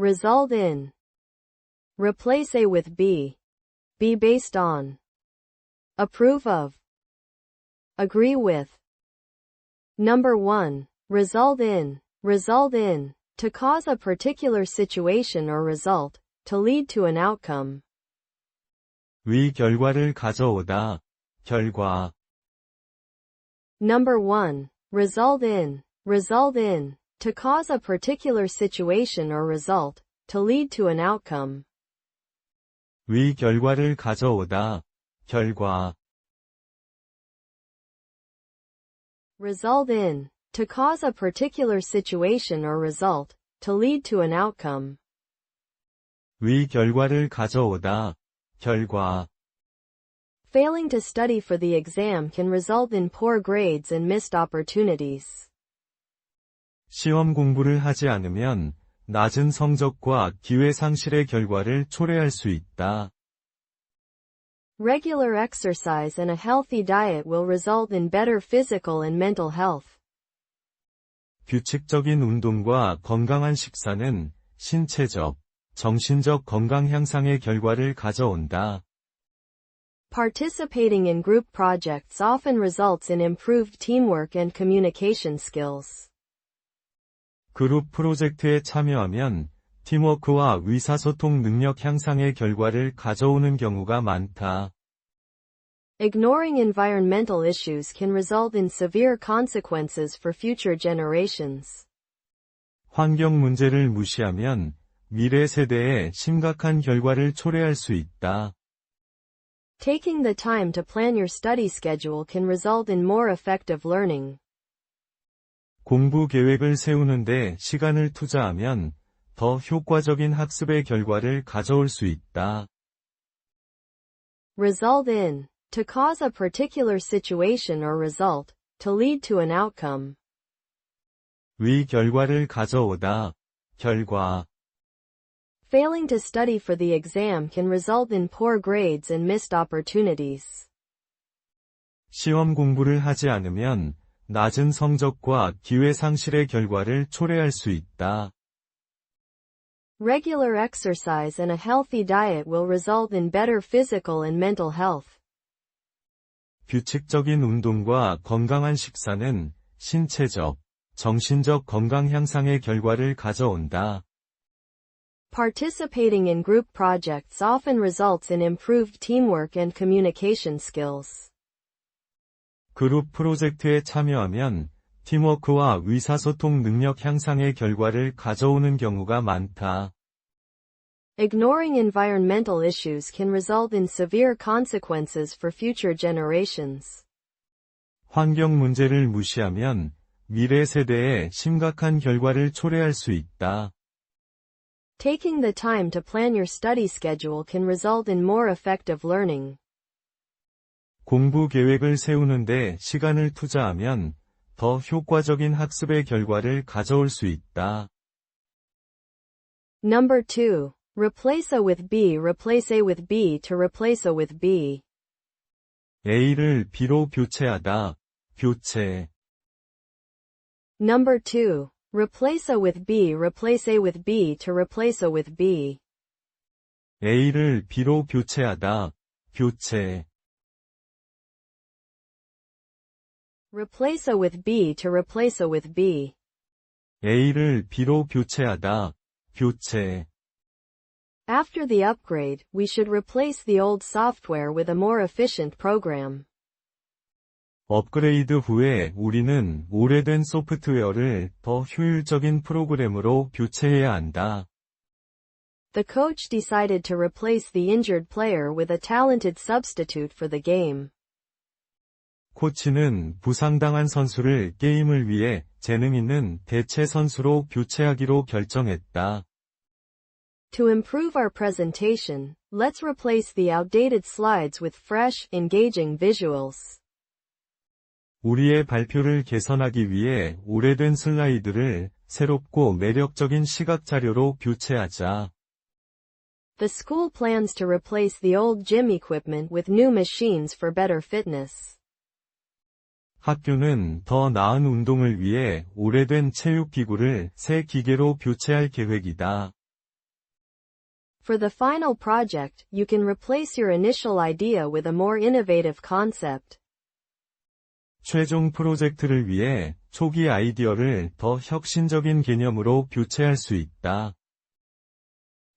result in. Replace A with B. Be based on. Approve of. Agree with. Number 1. Result in. Result in. To cause a particular situation or result. To lead to an outcome. 위 결과를 가져오다. 결과. Number 1. Result in. Result in. To cause a particular situation or result. To lead to an outcome. 위 결과를 가져오다. 결과. Result in. To cause a particular situation or result. To lead to an outcome. 위 결과를 가져오다. 결과. Failing to study for the exam can result in poor grades and missed opportunities. 시험 공부를 하지 않으면 낮은 성적과 기회 상실의 결과를 초래할 수 있다. Regular exercise and a healthy diet will result in better physical and mental health. 규칙적인 운동과 건강한 식사는 신체적, 정신적 건강 향상의 결과를 가져온다. Participating in group projects often results in improved teamwork and communication skills. 그룹 프로젝트에 참여하면 팀워크와 의사소통 능력 향상의 결과를 가져오는 경우가 많다. Ignoring environmental issues can result in severe consequences for future generations. 환경 문제를 무시하면 미래 세대에 심각한 결과를 초래할 수 있다. Taking the time to plan your study schedule can result in more effective learning. 공부 계획을 세우는데 시간을 투자하면 더 효과적인 학습의 결과를 가져올 수 있다. Result in. To cause a particular situation or result. To lead to an outcome. 위 결과를 가져오다. 결과. Failing to study for the exam can result in poor grades and missed opportunities. 시험 공부를 하지 않으면 낮은 성적과 기회 상실의 결과를 초래할 수 있다. Regular exercise and a healthy diet will result in better physical and mental health. 규칙적인 운동과 건강한 식사는 신체적, 정신적 건강 향상의 결과를 가져온다. Participating in group projects often results in improved teamwork and communication skills. 그룹 프로젝트에 참여하면 팀워크와 의사소통 능력 향상의 결과를 가져오는 경우가 많다. Ignoring environmental issues can result in severe consequences for future generations. 환경 문제를 무시하면 미래 세대에 심각한 결과를 초래할 수 있다. Taking the time to plan your study schedule can result in more effective learning. 공부 계획을 세우는데 시간을 투자하면 더 효과적인 학습의 결과를 가져올 수 있다. Number 2. Replace A with B Replace A with B to replace A with B. A를 B로 교체하다. 교체. Number 2. Replace A with B Replace A with B to replace A with B. A를 B로 교체하다. 교체. Replace A with B to replace A with B. A를 B로 교체하다. 교체. After the upgrade, we should replace the old software with a more efficient program. 업그레이드 후에 우리는 오래된 소프트웨어를 더 효율적인 프로그램으로 교체해야 한다. The coach decided to replace the injured player with a talented substitute for the game. 코치는 부상당한 선수를 게임을 위해 재능 있는 대체 선수로 교체하기로 결정했다. To improve our presentation, let's replace the outdated slides with fresh, engaging visuals. 우리의 발표를 개선하기 위해 오래된 슬라이드를 새롭고 매력적인 시각 자료로 교체하자. The school plans to replace the old gym equipment with new machines for better fitness. 학교는 더 나은 운동을 위해 오래된 체육기구를 새 기계로 교체할 계획이다. For the final project, you can replace your initial idea with a more innovative concept. 최종 프로젝트를 위해 초기 아이디어를 더 혁신적인 개념으로 교체할 수 있다.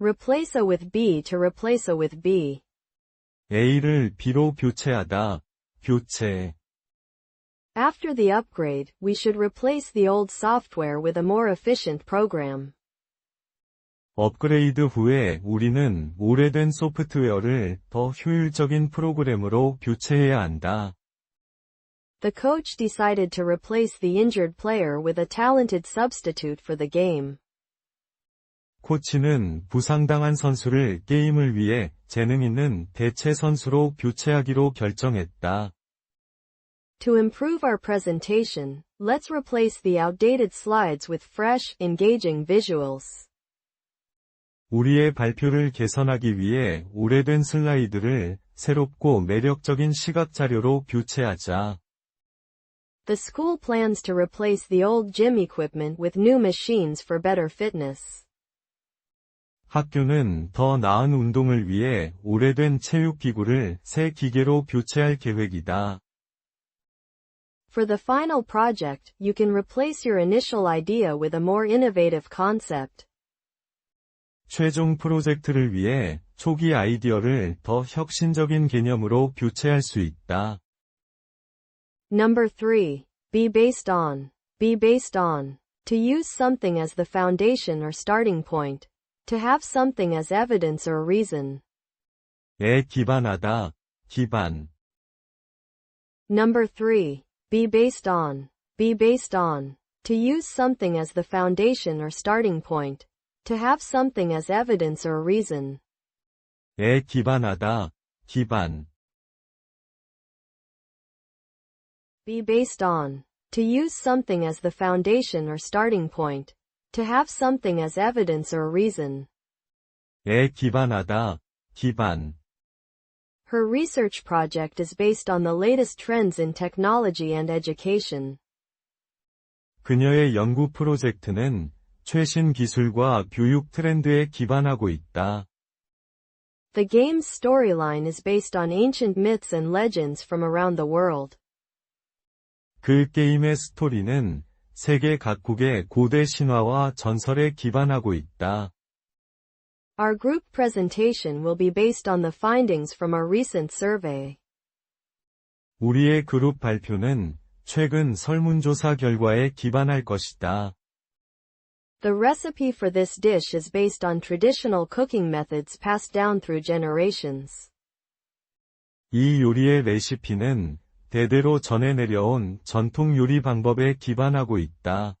Replace A with B to replace A with B. A를 B로 교체하다. 교체. After the upgrade, we should replace the old software with a more efficient program. 업그레이드 후에 우리는 오래된 소프트웨어를 더 효율적인 프로그램으로 교체해야 한다. The coach decided to replace the injured player with a talented substitute for the game. 코치는 부상당한 선수를 게임을 위해 재능 있는 대체 선수로 교체하기로 결정했다. To improve our presentation, let's replace the outdated slides with fresh, engaging visuals. 우리의 발표를 개선하기 위해 오래된 슬라이드를 새롭고 매력적인 시각 자료로 교체하자. The school plans to replace the old gym equipment with new machines for better fitness. 학교는 더 나은 운동을 위해 오래된 체육기구를 새 기계로 교체할 계획이다. For the final project, you can replace your initial idea with a more innovative concept. 최종 프로젝트를 위해 초기 아이디어를 더 혁신적인 개념으로 교체할 수 있다. Number 3. Be based on. Be based on. To use something as the foundation or starting point. To have something as evidence or reason. 에 기반하다. 기반. Number 3. Be based on. Be based on. To use something as the foundation or starting point. To have something as evidence or reason. 에 기반하다. 기반. Be based on. To use something as the foundation or starting point. To have something as evidence or reason. 에 기반하다. 기반. Her research project is based on the latest trends in technology and education. 그녀의 연구 프로젝트는 최신 기술과 교육 트렌드에 기반하고 있다. The game's storyline is based on ancient myths and legends from around the world. 그 게임의 스토리는 세계 각국의 고대 신화와 전설에 기반하고 있다. Our group presentation will be based on the findings from our recent survey. 우리의 그룹 발표는 최근 설문조사 결과에 기반할 것이다. The recipe for this dish is based on traditional cooking methods passed down through generations. 이 요리의 레시피는 대대로 전해 내려온 전통 요리 방법에 기반하고 있다.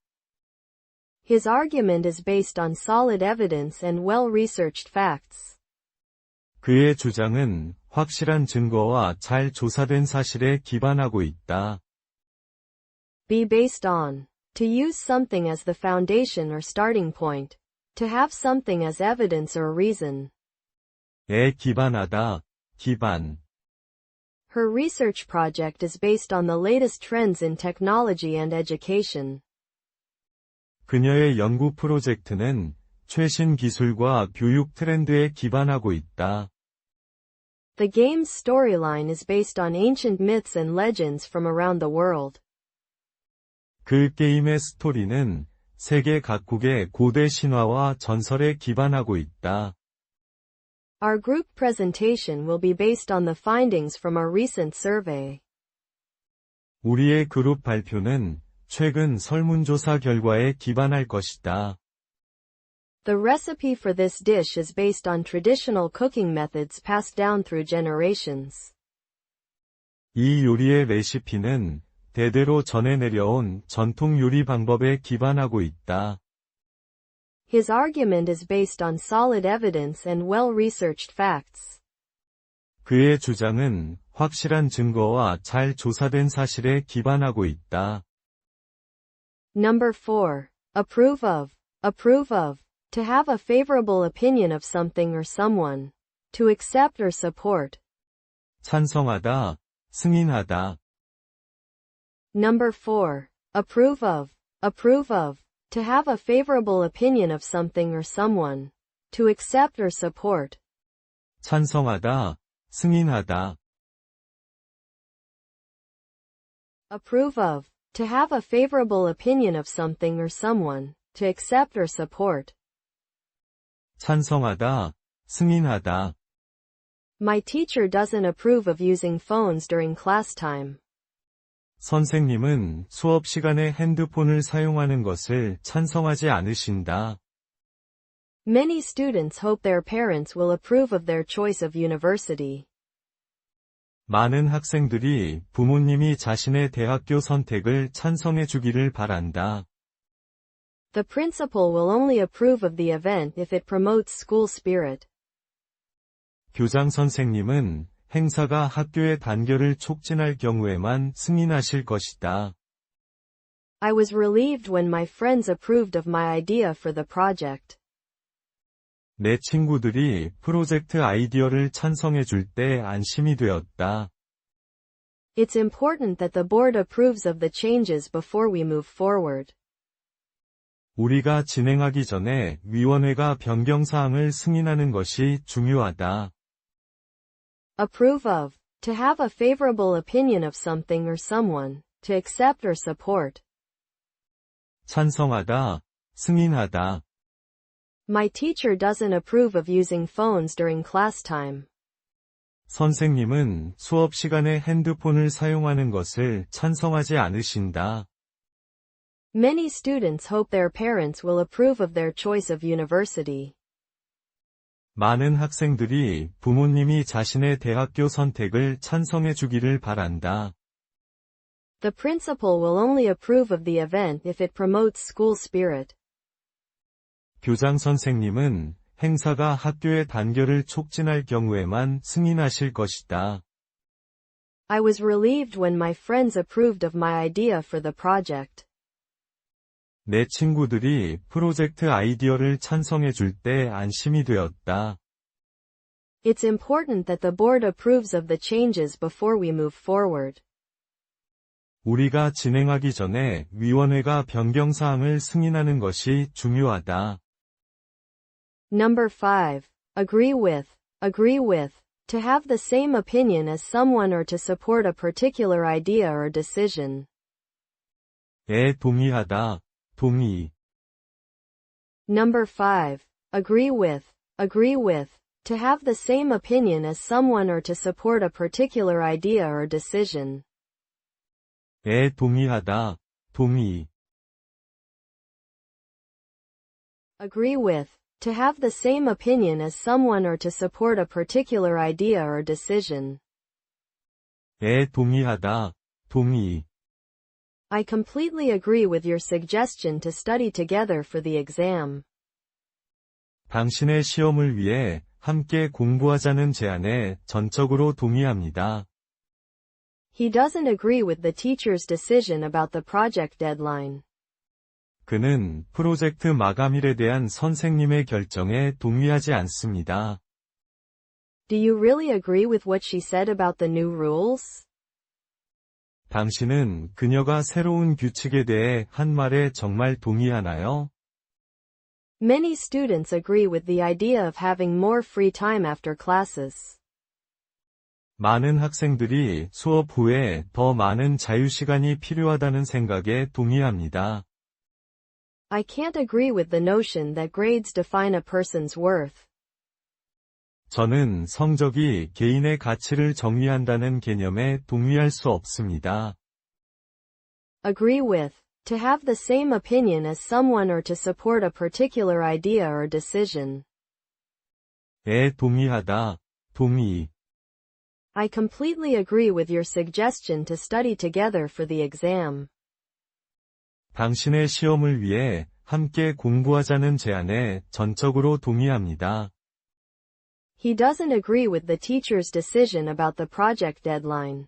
His argument is based on solid evidence and well-researched facts. 그의 주장은 확실한 증거와 잘 조사된 사실에 기반하고 있다. Be based on. To use something as the foundation or starting point. To have something as evidence or reason. 에 기반하다. 기반. Her research project is based on the latest trends in technology and education. 그녀의 연구 프로젝트는 최신 기술과 교육 트렌드에 기반하고 있다. The game's storyline is based on ancient myths and legends from around the world. 그 게임의 스토리는 세계 각국의 고대 신화와 전설에 기반하고 있다. Our group presentation will be based on the findings from our recent survey. 우리의 그룹 발표는 최근 설문조사 결과에 기반할 것이다. The recipe for this dish is based on traditional cooking methods passed down through generations. 이 요리의 레시피는 대대로 전해 내려온 전통 요리 방법에 기반하고 있다. His argument is based on solid evidence and well-researched facts. 그의 주장은 확실한 증거와 잘 조사된 사실에 기반하고 있다. Number 4. Approve of. Approve of. To have a favorable opinion of something or someone. To accept or support. 찬성하다, 승인하다. Number 4. Approve of. Approve of. To have a favorable opinion of something or someone. To accept or support. 찬성하다, 승인하다, Approve of. To have a favorable opinion of something or someone. To accept or support. 찬성하다, 승인하다. My teacher doesn't approve of using phones during class time. 선생님은 수업 시간에 핸드폰을 사용하는 것을 찬성하지 않으신다. Many students hope their parents will approve of their choice of university. 많은 학생들이 부모님이 자신의 대학교 선택을 찬성해 주기를 바란다. The principal will only approve of the event if it promotes school spirit. 교장 선생님은 행사가 학교의 단결을 촉진할 경우에만 승인하실 것이다. I was relieved when my friends approved of my idea for the project. 내 친구들이 프로젝트 아이디어를 찬성해 줄 때 안심이 되었다. It's important that the board approves of the changes before we move forward. 우리가 진행하기 전에 위원회가 변경 사항을 승인하는 것이 중요하다. Approve of. To have a favorable opinion of something or someone. To accept or support. 찬성하다, 승인하다. My teacher doesn't approve of using phones during class time. 선생님은 수업 시간에 핸드폰을 사용하는 것을 찬성하지 않으신다. Many students hope their parents will approve of their choice of university. 많은 학생들이 부모님이 자신의 대학교 선택을 찬성해 주기를 바란다. The principal will only approve of the event if it promotes school spirit. 교장 선생님은 행사가 학교의 단결을 촉진할 경우에만 승인하실 것이다. I was relieved when my friends approved of my idea for the project. 내 친구들이 프로젝트 아이디어를 찬성해 줄 때 안심이 되었다. It's important that the board approves of the changes before we move forward. 우리가 진행하기 전에 위원회가 변경 사항을 승인하는 것이 중요하다. Number 5. Agree with. Agree with. To have the same opinion as someone or to support a particular idea or decision. 에 동의하다, 동의. Number 5. Agree with. Agree with. To have the same opinion as someone or to support a particular idea or decision. 에 동의하다, 동의. Agree with. To have the same opinion as someone or to support a particular idea or decision. 에 동의하다, 동의. I completely agree with your suggestion to study together for the exam. 당신의 시험을 위해 함께 공부하자는 제안에 전적으로 동의합니다. He doesn't agree with the teacher's decision about the project deadline. 그는 프로젝트 마감일에 대한 선생님의 결정에 동의하지 않습니다. Do you really agree with what she said about the new rules? 당신은 그녀가 새로운 규칙에 대해 한 말에 정말 동의하나요? Many students agree with the idea of having more free time after classes. 많은 학생들이 수업 후에 더 많은 자유시간이 필요하다는 생각에 동의합니다. I can't agree with the notion that grades define a person's worth. 저는 성적이 개인의 가치를 정의한다는 개념에 동의할 수 없습니다. Agree with. To have the same opinion as someone or to support a particular idea or decision. 에 동의하다, 동의. I completely agree with your suggestion to study together for the exam. 당신의 시험을 위해 함께 공부하자는 제안에 전적으로 동의합니다. He doesn't agree with the teacher's decision about the project deadline.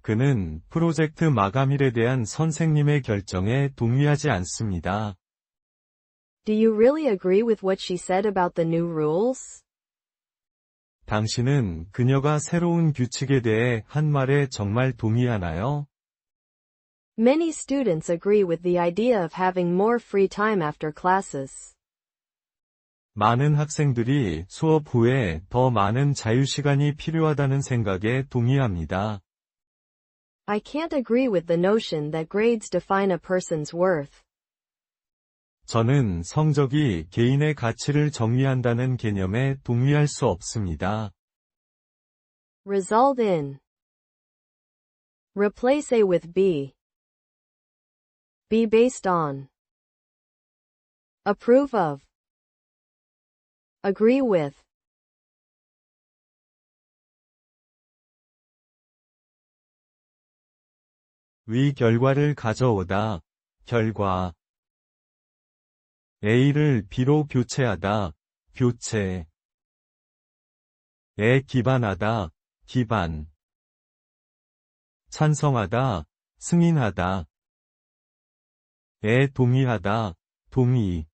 그는 프로젝트 마감일에 대한 선생님의 결정에 동의하지 않습니다. Do you really agree with what she said about the new rules? 당신은 그녀가 새로운 규칙에 대해 한 말에 정말 동의하나요? Many students agree with the idea of having more free time after classes. 많은 학생들이 수업 후에 더 많은 자유시간이 필요하다는 생각에 동의합니다. I can't agree with the notion that grades define a person's worth. 저는 성적이 개인의 가치를 정의한다는 개념에 동의할 수 없습니다. Result in. Replace A with B. Be based on. Approve of. Agree with. 위 결과를 가져오다. 결과. A를 B로 교체하다. 교체. 에 기반하다. 기반. 찬성하다. 승인하다. 에 동의하다. 동의.